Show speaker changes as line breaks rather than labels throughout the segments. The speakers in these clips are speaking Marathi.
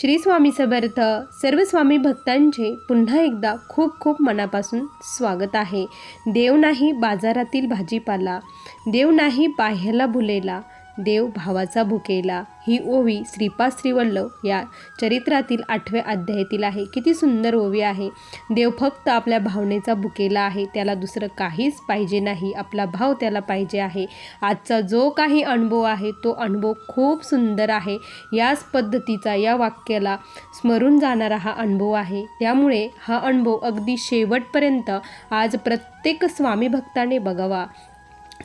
श्री स्वामी समर्थ सर्व स्वामी भक्तांचे पुन्हा एकदा खूप खूप मनापासून स्वागत आहे. देव नाही बाजारातील भाजीपाला देव नाही बाह्याला भुलेला देव भावाचा भुकेला. ही ओवी श्रीपाद श्रीवल्लभ या चरित्रातील आठव्या अध्यायातील आहे. किती सुंदर ओवी आहे. देव फक्त आपल्या भावनेचा भुकेला आहे. त्याला दुसरं काहीच पाहिजे नाही. आपला भाव त्याला पाहिजे आहे. आजचा जो काही अनुभव आहे तो अनुभव खूप सुंदर आहे. याच पद्धतीचा या वाक्याला स्मरून जाणारा हा अनुभव आहे. त्यामुळे हा अनुभव अगदी शेवटपर्यंत आज प्रत्येक स्वामी भक्ताने बघावा.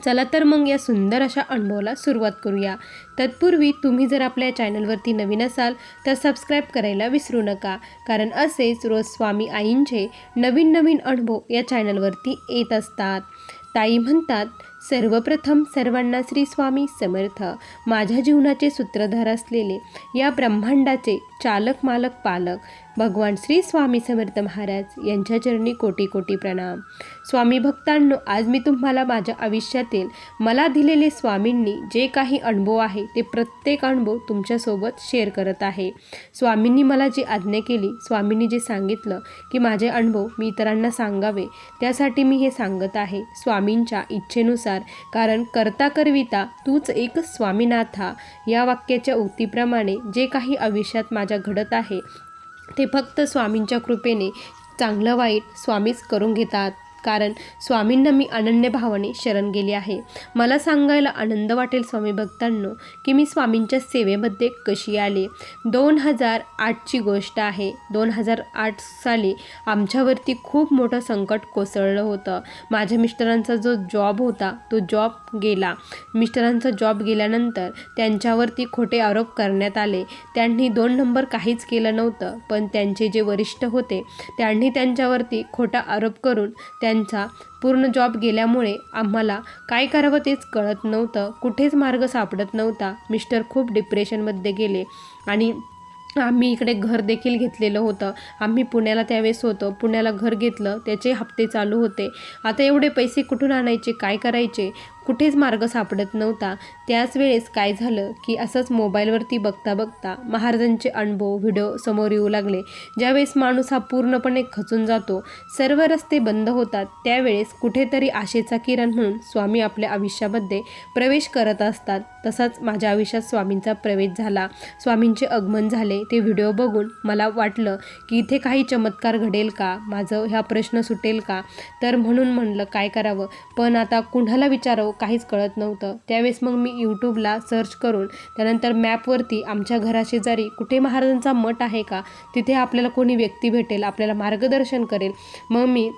चला तर मग या सुंदर अशा अनुभवाला सुरुवात करूया. तत्पूर्वी तुम्ही जर आपल्या चॅनलवरती नवीन असाल तर सबस्क्राईब करायला विसरू नका. कारण असेच रोज स्वामी आईंचे नवीन नवीन अनुभव या चॅनलवरती येत असतात. ताई म्हणतात सर्वप्रथम सर्वांना श्री स्वामी समर्थ. माझ्या जीवनाचे सूत्रधार असलेले या ब्रह्मांडाचे चालक मालक पालक. भगवान श्री स्वामी समर्थ महाराज यांच्या चरणी कोटी कोटी प्रणाम. स्वामी भक्तांनो आज मी तुम्हाला माझ्या आयुष्यातील मला दिलेले स्वामींनी जे काही अनुभव आहे ते प्रत्येक अनुभव तुमच्यासोबत शेअर करत आहे. स्वामींनी मला जी आज्ञा केली स्वामींनी जे सांगितलं की माझे अनुभव मी इतरांना सांगावे त्यासाठी मी हे सांगत आहे स्वामींच्या इच्छेनुसार. कारण करता करविता तूच एक स्वामीनाथा. या वाक्याच्या उक्तीप्रमाणे जे काही आयुष्यात माझ्या घडत आहे ते फक्त स्वामींच्या कृपेने चांगलं वाईट स्वामीच करून घेतात. कारण स्वामींना मी अनन्य भावाने शरण गेले आहे. मला सांगायला आनंद वाटेल स्वामी भक्तांनो की मी स्वामींच्या सेवेमध्ये कशी आले. दोन हजार आठची गोष्ट आहे. दोन हजार आठ साली आमच्यावरती खूप मोठं संकट कोसळलं होतं. माझ्या मिस्टरांचा जो जॉब होता तो जॉब गेला. मिस्टरांचा जॉब गेल्यानंतर त्यांच्यावरती खोटे आरोप करण्यात आले. त्यांनी दोन नंबर काहीच केलं नव्हतं पण त्यांचे जे वरिष्ठ होते त्यांनी त्यांच्यावरती खोटा आरोप करून त्यांचा पूर्ण जॉब गेल्यामुळे आम्हाला काय करावं तेच कळत नव्हतं. कुठेच मार्ग सापडत नव्हता. मिस्टर खूप डिप्रेशनमध्ये गेले आणि आम्ही इकडे घर देखील घेतलेलं होतं. आम्ही पुण्याला त्यावेळेस होतो. पुण्याला घर घेतलं. त्याचे हप्ते चालू होते. आता एवढे पैसे कुठून आणायचे? काय करायचे? कुठेच मार्ग सापडत नव्हता. त्याच वेळेस काय झालं की असंच मोबाईलवरती बघता बघता महाराजांचे अनुभव व्हिडिओ समोर येऊ लागले. ज्यावेळेस माणूस हा पूर्णपणे खचून जातो सर्व रस्ते बंद होतात त्यावेळेस कुठेतरी आशेचा किरण म्हणून स्वामी आपल्या आयुष्यामध्ये प्रवेश करत असतात. तसाच माझ्या आयुष्यात स्वामींचा प्रवेश झाला. स्वामींचे आगमन झाले. ते व्हिडिओ बघून मला वाटलं की इथे काही चमत्कार घडेल का? माझं ह्या प्रश्न सुटेल का? तर म्हणून म्हणलं काय करावं? पण आता कुणाला विचारावं? काहीच कळत नव्हतं. त्यावेळेस मग मी यूट्यूबला सर्च करून त्यानंतर मॅपवरती आमच्या घराशेजारी कुठे महाराजांचा मठ आहे का? तिथे आपल्याला कोणी व्यक्ती भेटेल आपल्याला मार्गदर्शन करेल. मग मी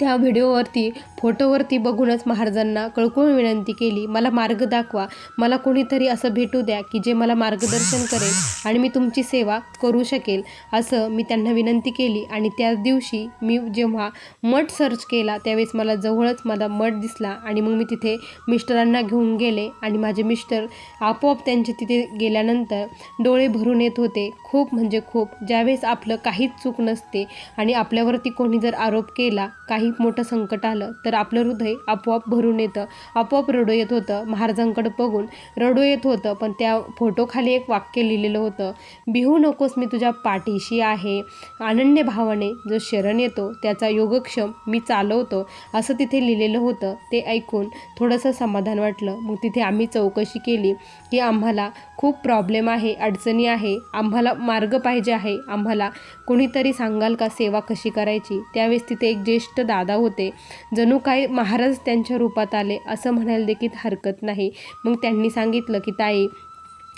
त्या व्हिडिओवरती फोटोवरती बघूनच महाराजांना कळकळून विनंती केली मला मार्ग दाखवा मला कोणीतरी असं भेटू द्या की जे मला मार्गदर्शन करेल आणि मी तुमची सेवा करू शकेल असं मी त्यांना विनंती केली आणि त्याच दिवशी मी जेव्हा मठ सर्च केला त्यावेळेस मला जवळच मला मठ दिसला आणि मग मी तिथे मिस्टरांना घेऊन गेले आणि माझे मिस्टर आपोआप त्यांचे तिथे गेल्यानंतर डोळे भरून येत होते. खूप म्हणजे खूप. ज्यावेळेस आपलं काहीच चूक नसते आणि आपल्यावरती कोणी जर आरोप केला काही काही मोठं संकट आलं तर आपलं हृदय आपोआप भरून येतं. आपोआप रडू येत होतं. महाराजांकडं बघून रडू येत होतं पण त्या फोटोखाली एक वाक्य लिहिलेलं होतं बिहू नकोस मी तुझ्या पाठीशी आहे. अनन्य भावाने जो शरण येतो त्याचा योगक्षम मी चालवतो. असं तिथे लिहिलेलं होतं. ते ऐकून थोडंसं समाधान वाटलं. मग तिथे आम्ही चौकशी केली की आम्हाला खूप प्रॉब्लेम आहे अडचणी आहे. आम्हाला मार्ग पाहिजे आहे. आम्हाला कुणीतरी सांगाल का सेवा कशी करायची? त्यावेळेस तिथे एक ज्येष्ठ दादा होते. जणू काही महाराज त्यांच्या रूपात आले असं म्हणायला देखील हरकत नाही. मग त्यांनी सांगितलं की ताई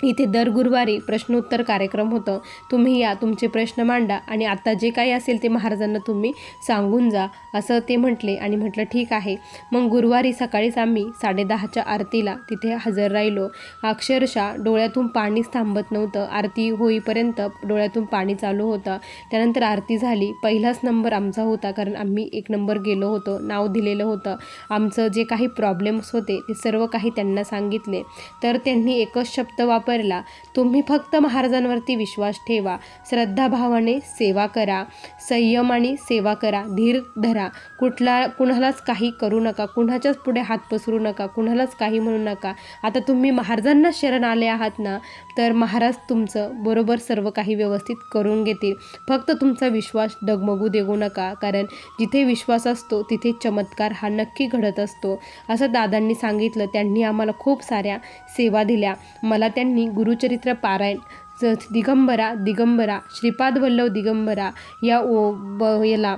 इथे दर गुरुवारी प्रश्नोत्तर कार्यक्रम होतं. तुम्ही या तुमचे प्रश्न मांडा आणि आत्ता जे काही असेल ते महाराजांना तुम्ही सांगून जा असं ते म्हटले आणि म्हटलं ठीक आहे. मग गुरुवारी सकाळीच आम्ही साडेदहाच्या आरतीला तिथे हजर राहिलो. अक्षरशः डोळ्यातून पाणीच थांबत नव्हतं. आरती होईपर्यंत डोळ्यातून पाणी चालू होतं. त्यानंतर आरती झाली. पहिलाच नंबर आमचा होता कारण आम्ही एक नंबर गेलो होतो. नाव दिलेलं होतं. आमचं जे काही प्रॉब्लेम्स होते ते सर्व काही त्यांना सांगितले. तर त्यांनी एकच शब्द वाप वापरला तुम्ही फक्त महाराजांवरती विश्वास ठेवा. श्रद्धाभावाने सेवा करा. संयमाने सेवा करा. धीर धरा. कुठला कुणालाच काही करू नका. कुणाच्याच पुढे हात पसरू नका. कुणालाच काही म्हणू नका. आता तुम्ही महाराजांना शरण आले आहात ना तर महाराज तुमचं बरोबर सर्व काही व्यवस्थित करून घेतील. फक्त तुमचा विश्वास डगमगू देऊ नका कारण जिथे विश्वास असतो तिथे चमत्कार हा नक्की घडत असतो. असं दादांनी सांगितलं. त्यांनी आम्हाला खूप साऱ्या सेवा दिल्या. मला त्यांनी गुरुचरित्र पारायण च- दिगंबरा दिगंबरा श्रीपाद वल्लभ दिगंबरा या ओ ब याला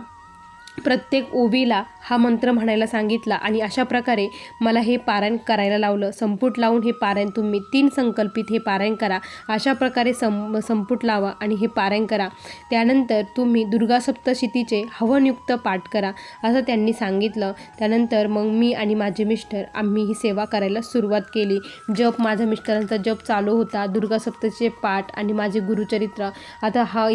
प्रत्येक ओवीला हा मंत्र म्हणायला सांगितला आणि अशा प्रकारे मला हे पारायण करायला लावलं. संपुट लावून हे पारायण तुम्ही तीन संकल्पित हे पारायण करा. अशा प्रकारे सं संपुट लावा आणि हे पारायण करा. त्यानंतर तुम्ही दुर्गा सप्तशतीचे हवनयुक्त पाठ करा असं त्यांनी सांगितलं. त्यानंतर मग मी आणि माझे मिस्टर आम्ही ही सेवा करायला सुरुवात केली. जप माझ्या मिस्टरांचा जप चालू होता. दुर्गा सप्तशतीचे पाठ आणि माझे गुरुचरित्र. आता हा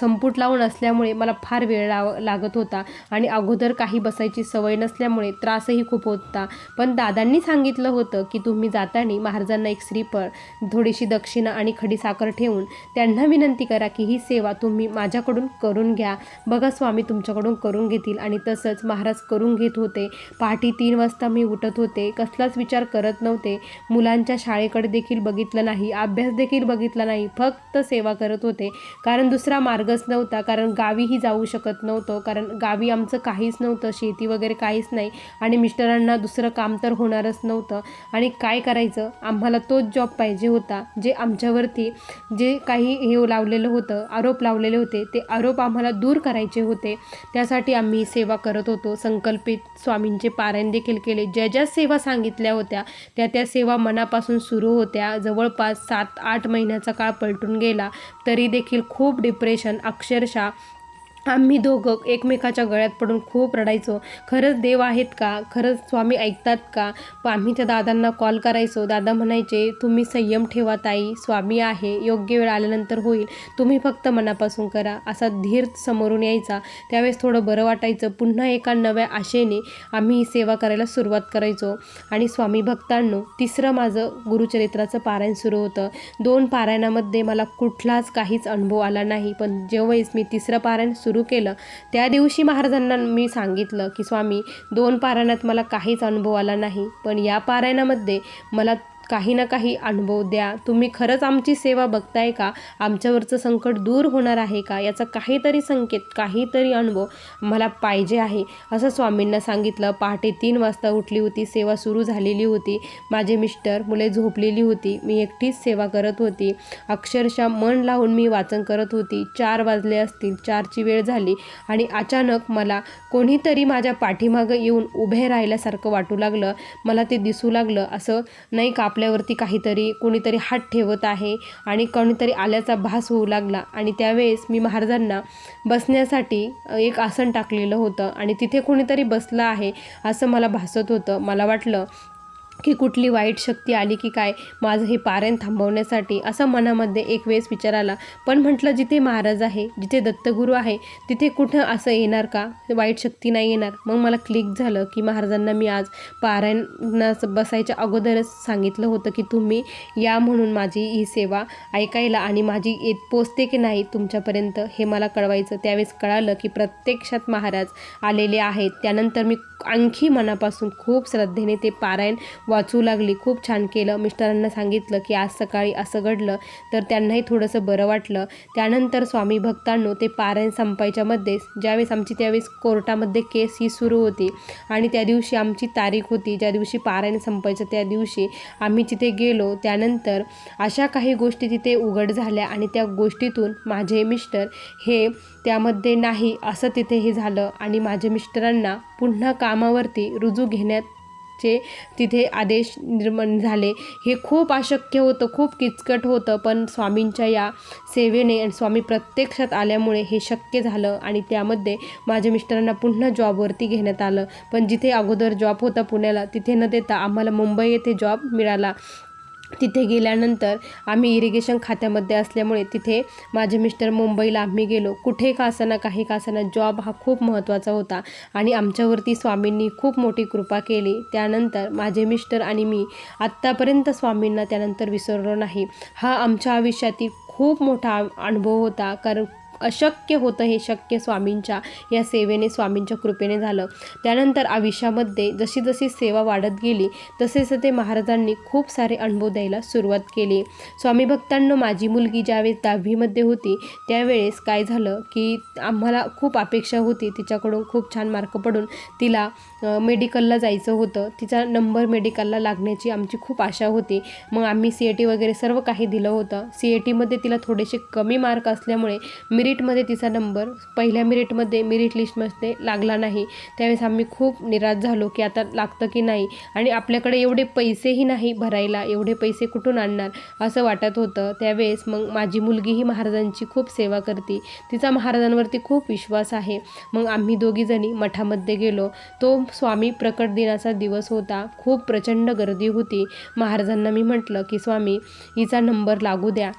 संपुट लावून असल्यामुळे मला फार वेळ लाव लागत होता. आणि अगोदर काही बसायची सवय नसल्यामुळे त्रासही खूप होता. पण दादांनी सांगितलं होतं की तुम्ही जाताना महाराजांना एक श्रीफळ थोडीशी दक्षिणा आणि खडी साखर ठेवून त्यांना विनंती करा की ही सेवा तुम्ही माझ्याकडून करून घ्या. बघा स्वामी तुमच्याकडून करून घेतील. आणि तसंच महाराज करून घेत होते. पहाटे तीन वाजता मी उठत होते. कसलाच विचार करत नव्हते. मुलांच्या शाळेकडे देखील बघितलं नाही. अभ्यास देखील बघितला नाही. फक्त सेवा करत होते. कारण दुसरा मार्गच नव्हता. कारण गावीही जाऊ शकत नव्हतो. कारण गावी आमचं काहीच नव्हतं शेती वगैरे काहीच नाही आणि मिस्टरांना दुसरं काम तर होणारच नव्हतं. आणि काय करायचं? आम्हाला तोच जॉब पाहिजे होता जे आमच्यावरती जे काही हे लावलेलं होतं आरोप लावलेले होते ते आरोप आम्हाला दूर करायचे होते. त्यासाठी आम्ही सेवा करत होतो. संकल्पित स्वामींचे पारायण देखील केले. ज्या ज्या सेवा सांगितल्या होत्या त्या त्या सेवा मनापासून सुरू होत्या. जवळपास सात आठ महिन्याचा काळ पलटून गेला. तरी देखील खूप डिप्रेशन अक्षरशः आम्ही दोघं एकमेकाच्या गळ्यात पडून खूप रडायचो. खरंच देव आहेत का? खरंच स्वामी ऐकतात का? प आम्ही त्या दादांना कॉल करायचो. दादा म्हणायचे तुम्ही संयम ठेवा ताई. स्वामी आहे. योग्य वेळ आल्यानंतर होईल. तुम्ही फक्त मनापासून करा. असा धीर समोरून यायचा. त्यावेळेस थोडं बरं वाटायचं. पुन्हा एका नव्या आशेने आम्ही ही सेवा करायला सुरुवात करायचो. आणि स्वामी भक्तांनो तिसरं माझं गुरुचरित्राचं पारायण सुरू होतं. दोन पारायणामध्ये मला कुठलाच काहीच अनुभव आला नाही. पण जेव्हाच मी तिसरं पारायण सुरू सुरू केलं. त्या दिवशी महाराजांना मी सांगितलं की स्वामी दोन पारायणात मला काहीच अनुभव आला नाही पण या पारायणामध्ये मला काही ना काही अनुभव द्या. तुम्ही खरंच आमची सेवा बघताय का? आमच्यावरचं संकट दूर होणार आहे का? याचा काहीतरी संकेत काहीतरी अनुभव मला पाहिजे आहे. असं स्वामींना सांगितलं. पहाटे तीन वाजता उठली होती. सेवा सुरू झालेली होती. माझे मिस्टर मुले झोपलेली होती. मी एकटीच सेवा करत होती. अक्षरशः मन लावून मी वाचन करत होती. चार वाजले असतील. चारची वेळ झाली आणि अचानक मला कोणीतरी माझ्या पाठीमागं येऊन उभे राहिल्यासारखं वाटू लागलं. मला ते दिसू लागलं. असं नाही का? आपल्यावरती काहीतरी कोणीतरी हात ठेवत आहे आणि कोणीतरी आल्याचा भास होऊ लागला. आणि त्यावेळेस मी महाराजांना बसण्यासाठी एक आसन टाकलेलं होतं आणि तिथे कोणीतरी बसलं आहे असं मला भासत होतं. मला वाटलं की कुठली वाईट शक्ती आली की काय? माझं हे पारायण थांबवण्यासाठी. असं मनामध्ये एक वेळेस विचार आला. पण म्हटलं जिथे महाराज आहे जिथे दत्तगुरू आहे तिथे कुठं असं येणार का? वाईट शक्ती नाही येणार. मग मला क्लिक झालं की महाराजांना मी आज पारायणास बसायच्या अगोदरच सांगितलं होतं की तुम्ही या म्हणून माझी ही सेवा ऐकायला आणि माझी येत पोचते की नाही तुमच्यापर्यंत हे मला कळवायचं. त्यावेळेस कळालं की प्रत्यक्षात महाराज आलेले आहेत. त्यानंतर मी आणखी मनापासून खूप श्रद्धेने ते पारायण वाचू लागली. खूप छान केलं. मिस्टरांना सांगितलं की आज सकाळी असं घडलं तर त्यांनाही थोडंसं बरं वाटलं. त्यानंतर स्वामी भक्तांनो ते पारायण संपायच्या मध्ये ज्यावेळेस आमची त्यावेळेस कोर्टामध्ये केस ही सुरू होती आणि त्या दिवशी आमची तारीख होती ज्या दिवशी पारायण संपायचं त्या दिवशी आम्ही तिथे गेलो त्यानंतर अशा काही गोष्टी तिथे उघड झाल्या आणि त्या गोष्टीतून माझे मिस्टर हे त्यामध्ये नाही असं तिथे हे झालं आणि माझ्या मिस्टरांना पुन्हा कामावरती रुजू घेण्यात चे तिथे आदेश निर्माण झाले. हे खूप अशक्य होतं खूप किचकट होतं पण स्वामींच्या या सेवेने आणि स्वामी प्रत्यक्षात आल्यामुळे हे शक्य झालं आणि त्यामध्ये माझ्या मिस्टरांना पुन्हा जॉबवरती घेण्यात आलं. पण जिथे अगोदर जॉब होता पुण्याला तिथे न देता आम्हाला मुंबई येथे जॉब मिळाला. तिथे गेल्यानंतर आम्ही इरिगेशन खात्यामध्ये असल्यामुळे तिथे माझे मिस्टर मुंबईला आम्ही गेलो. कुठे का असाना काही का जॉब हा खूप महत्त्वाचा होता आणि आमच्यावरती स्वामींनी खूप मोठी कृपा केली. त्यानंतर माझे मिस्टर आणि मी आत्तापर्यंत स्वामींना त्यानंतर विसरलो नाही. हा आमच्या आयुष्यातील खूप मोठा अनुभव होता. कारण अशक्य होतं हे शक्य स्वामींच्या या सेवेने स्वामींच्या कृपेने झालं. त्यानंतर आयुष्यामध्ये जशी जशी सेवा वाढत गेली तसे तसे महाराजांनी खूप सारे अनुभव द्यायला सुरुवात केली. स्वामी भक्तांनो माझी मुलगी ज्यावेळेस दहावीमध्ये होती त्यावेळेस काय झालं की आम्हाला खूप अपेक्षा होती तिच्याकडून खूप छान मार्क पडून तिला मेडिकलला जायचं होतं. तिचा नंबर मेडिकलला लागण्याची आमची खूप आशा होती. मग आम्ही सी ए टी वगैरे सर्व काही दिलं होतं. सी ए टीमध्ये तिला थोडेसे कमी मार्क असल्यामुळे मी मिरिटमध्ये तिचा नंबर पहिल्या मिरिटमध्ये मिरिट लिस्टमध्ये लागला नाही. त्यावेळेस आम्ही खूप निराश झालो की आता लागतं की नाही आणि आपल्याकडे एवढे पैसेही नाही भरायला एवढे पैसे कुठून आणणार असं वाटत होतं. त्यावेळेस मग माझी मुलगी ही महाराजांची खूप सेवा करते. तिचा महाराजांवरती खूप विश्वास आहे. मग आम्ही दोघीजणी मठामध्ये गेलो. तो स्वामी प्रकट दिनाचा दिवस होता. खूप प्रचंड गर्दी होती. महाराजांना मी म्हटलं की स्वामी हिचा नंबर लागू द्या.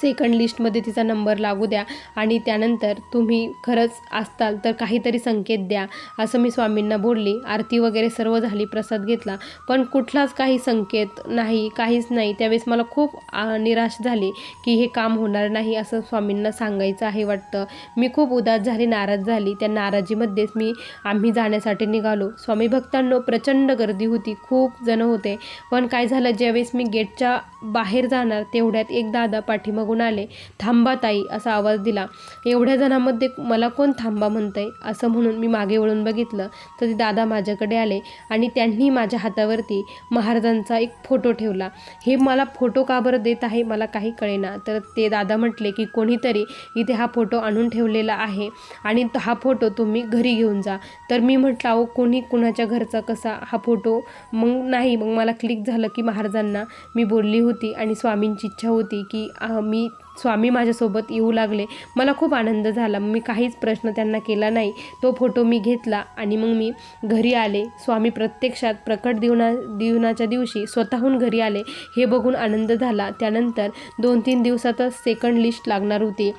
सेकंड लिस्टमध्ये तिचा नंबर लागू द्या आणि त्यानंतर तुम्ही खरंच असताल तर काहीतरी संकेत द्या असं मी स्वामींना बोलली. आरती वगैरे सर्व झाली प्रसाद घेतला. पण कुठलाच काही संकेत नाही काहीच नाही. त्यावेळेस मला खूप निराश झाली की हे काम होणार नाही असं स्वामींना सांगायचं आहे वाटतं. मी खूप उदास झाली नाराज झाली. त्या नाराजीमध्येच मी आम्ही जाण्यासाठी निघालो. स्वामी भक्तांनो प्रचंड गर्दी होती. खूप जण होते. पण काय झालं ज्यावेळेस मी गेटच्या बाहेर जाणार तेवढ्यात एक दादा पाठीमाग मागून आले. थांबा ताई असा आवाज दिला. एवढ्या जणांमध्ये मला कोण थांबा म्हणतंय? असं म्हणून मी मागे वळून बघितलं तर ते दादा माझ्याकडे आले आणि त्यांनी माझ्या हातावरती महाराजांचा एक फोटो ठेवला. हे मला फोटो का बरं देत आहे? मला काही कळेना. तर ते दादा म्हटले की कोणीतरी इथे हा फोटो आणून ठेवलेला आहे आणि हा फोटो तुम्ही घरी घेऊन जा. तर मी म्हटलं अहो कोणी कुणाच्या घरचा कसा हा फोटो? मग नाही मग मला क्लिक झालं की महाराजांना मी बोलली होती आणि स्वामींची इच्छा होती की मी स्वामी माझ्यासोबत येऊ लागले. मला खूप आनंद झाला. मी काहीच प्रश्न त्यांना केला नाही. तो फोटो मी घेतला आणि मग मी घरी आले. स्वामी प्रत्यक्षात प्रकट दिवना दिवनाच्या दिवशी स्वतःहून घरी आले. हे बघून आनंद झाला. त्यानंतर दोन तीन दिवसातच सेकंड लिस्ट लागणार होती.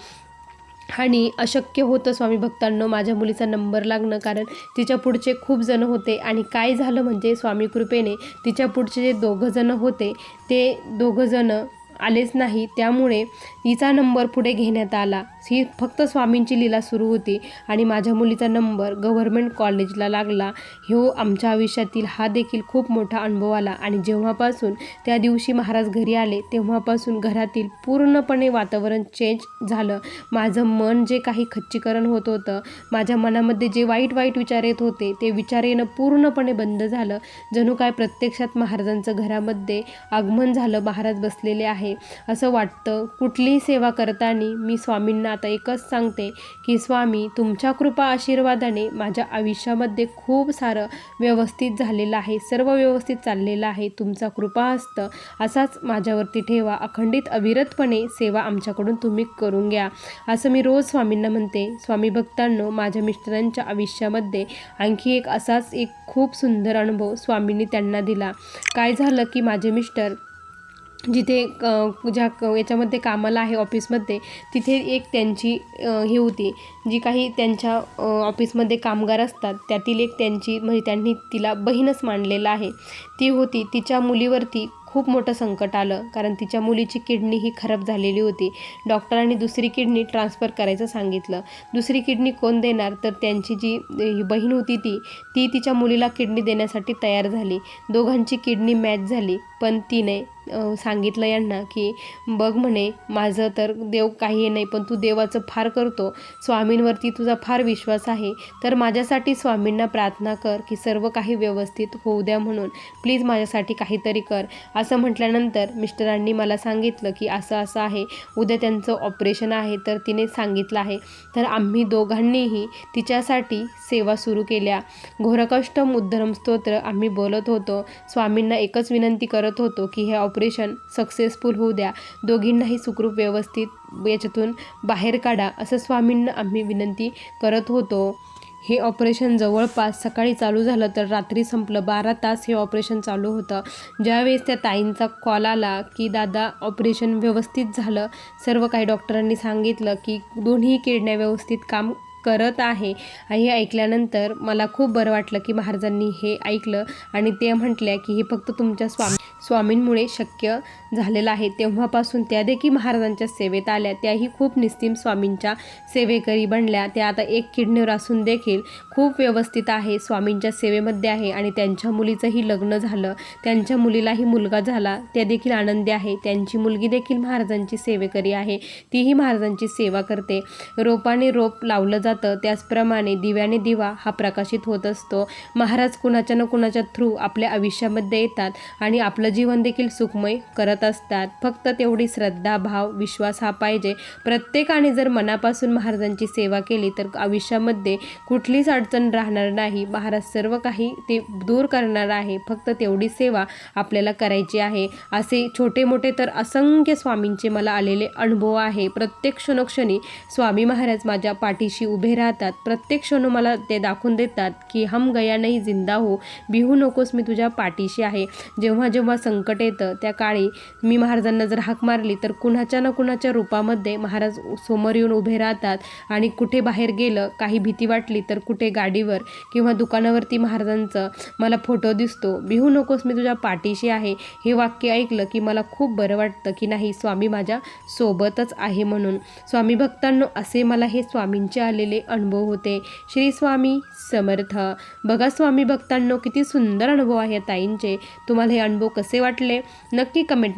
आणि अशक्य होतं स्वामी भक्तांनो माझ्या मुलीचा नंबर लागणं कारण तिच्या पुढचे खूप जण होते आणि काय झालं म्हणजे स्वामी कृपेने तिच्या पुढचे जे दोघंजणं होते ते दोघंजणं आलेच नाही. त्यामुळे तिचा नंबर पुढे घेण्यात आला. ही फक्त स्वामींची लीला सुरू होती आणि माझ्या मुलीचा नंबर गव्हर्मेंट कॉलेजला लागला. ह्यो आमच्या आयुष्यातील हा देखील खूप मोठा अनुभव आला आणि जेव्हापासून त्या दिवशी महाराज घरी आले तेव्हापासून घरातील पूर्णपणे वातावरण चेंज झालं. माझं मन जे काही खच्चीकरण होत होतं माझ्या मनामध्ये जे वाईट वाईट विचार येत होते ते विचार येणं पूर्णपणे बंद झालं. जणू काय प्रत्यक्षात महाराजांचं घरामध्ये आगमन झालं महाराज बसलेले आहे असं वाटतं. कुठलीही सेवा करताना मी स्वामींना आता एकच सांगते की स्वामी तुमच्या कृपा आशीर्वादाने माझ्या आयुष्यामध्ये खूप सारं व्यवस्थित झालेलं आहे. सर्व व्यवस्थित चाललेलं आहे. तुमचा कृपा असतं असाच माझ्यावरती ठेवा. अखंडित अविरतपणे सेवा आमच्याकडून तुम्ही करून घ्या. असं मी रोज स्वामींना म्हणते. स्वामी भक्तांनो माझ्या मिस्टरांच्या आयुष्यामध्ये आणखी एक असाच एक खूप सुंदर अनुभव स्वामींनी त्यांना दिला. काय झालं की माझे मिस्टर जिथे क- ज्या क- याच्यामध्ये कामाला आहे ऑफिसमध्ये तिथे एक त्यांची हे होती जी काही त्यांच्या ऑफिसमध्ये कामगार असतात त्यातील एक त्यांची म्हणजे त्यांनी तिला बहीणच मानलेलं आहे. ती होती तिच्या मुलीवरती खूप मोठं संकट आलं कारण तिच्या मुलीची किडनी ही खराब झालेली होती. डॉक्टरांनी दुसरी किडनी ट्रान्सफर करायचं सांगितलं. दुसरी किडनी कोण देणार? तर त्यांची जी ही बहीण होती ती ती तिच्या मुलीला किडनी देण्यासाठी तयार झाली. दोघांची किडनी मॅच झाली पण तिने सांगितलं यांना की बघ म्हणे माझं तर देव काही नाही पण तू देवाचं फार करतो. स्वामींवरती तुझा फार विश्वास आहे. तर माझ्यासाठी स्वामींना प्रार्थना कर की सर्व काही व्यवस्थित होऊ द्या म्हणून. प्लीज माझ्यासाठी काहीतरी कर. असं म्हटल्यानंतर मिस्टरांनी मला सांगितलं की असं असं आहे उद्या त्यांचं ऑपरेशन आहे तर तिने सांगितलं आहे. तर आम्ही दोघांनीही तिच्यासाठी सेवा सुरू केल्या. घोरकष्ट उद्धरम स्तोत्र आम्ही बोलत होतो. स्वामींना एकच विनंती करत होतो की हे ऑपरेशन सक्सेसफुल होऊ द्या. दोघींनाही सुखरूप व्यवस्थित याच्यातून बाहेर काढा असं स्वामींना आम्ही विनंती करत होतो. हे ऑपरेशन जवळपास सकाळी चालू झालं तर रात्री संपलं. बारा तास हे ऑपरेशन चालू होतं. ज्यावेळेस त्या ताईंचा कॉल आला की दादा ऑपरेशन व्यवस्थित झालं. सर्व काही डॉक्टरांनी सांगितलं की दोन्ही किडण्या व्यवस्थित काम करत आहे आणि हे ऐकल्यानंतर मला खूप बरं वाटलं की महाराजांनी हे ऐकलं आणि ते म्हटल्या की हे फक्त तुमच्या स्वामी स्वामींमुळे शक्य झालेला आहे. तेव्हापासून त्या देखील महाराजांच्या सेवेत आल्या. त्याही खूप निस्तीम स्वामींच्या सेवेकरी बनल्या. त्या आता एक किडनीवर असून देखील खूप व्यवस्थित आहे. स्वामींच्या सेवेमध्ये आहे आणि त्यांच्या मुलीचंही लग्न झालं. त्यांच्या मुलीलाही मुलगा झाला. त्या देखील आनंदी आहे. त्यांची मुलगी देखील महाराजांची सेवेकरी आहे. तीही महाराजांची सेवा करते. रोपाने रोप लावलं जातं. त्याचप्रमाणे दिव्याने दिवा हा प्रकाशित होत असतो. महाराज कुणाच्या ना कुणाच्या थ्रू आपल्या आयुष्यामध्ये येतात आणि आपलं जीवन देखील सुखमय करत असतात. फक्त तेवढी श्रद्धा भाव विश्वास हा पाहिजे. प्रत्येकाने जर मनापासून महाराजांची सेवा केली तर आयुष्यामध्ये कुठलीच अडचण राहणार नाही. महाराज सर्व काही ते दूर करणार आहे. फक्त तेवढी सेवा आपल्याला करायची आहे. असे छोटे मोठे तर असंख्य स्वामींचे मला आलेले अनुभव आहे. प्रत्येक क्षणोक्षणी स्वामी महाराज माझ्या पाठीशी उभे राहतात. प्रत्येक क्षण मला ते दाखवून देतात की हम गया नाही जिंदा हो. बिहू नकोस मी तुझ्या पाठीशी आहे. जेव्हा जेव्हा संकट येतं त्या काळी मी महाराजांना जर हाक मारली तर कुणाच्या ना कुणाच्या रूपामध्ये महाराज समोर येऊन उभे राहतात आणि कुठे बाहेर गेलं काही भीती वाटली तर कुठे गाडीवर किंवा दुकानावरती महाराजांचं मला फोटो दिसतो. बिहू नकोस मी तुझ्या पाठीशी आहे. हे वाक्य ऐकलं की मला खूप बरं वाटतं की नाही स्वामी माझ्या सोबतच आहे म्हणून. स्वामी भक्तांनो असे मला हे स्वामींचे आलेले अनुभव होते. श्री स्वामी समर्थ. बघा स्वामी भक्तांनो किती सुंदर अनुभव आहे ताईंचे. तुम्हाला हे अनुभव कसे वाटले? नक्की कमेंट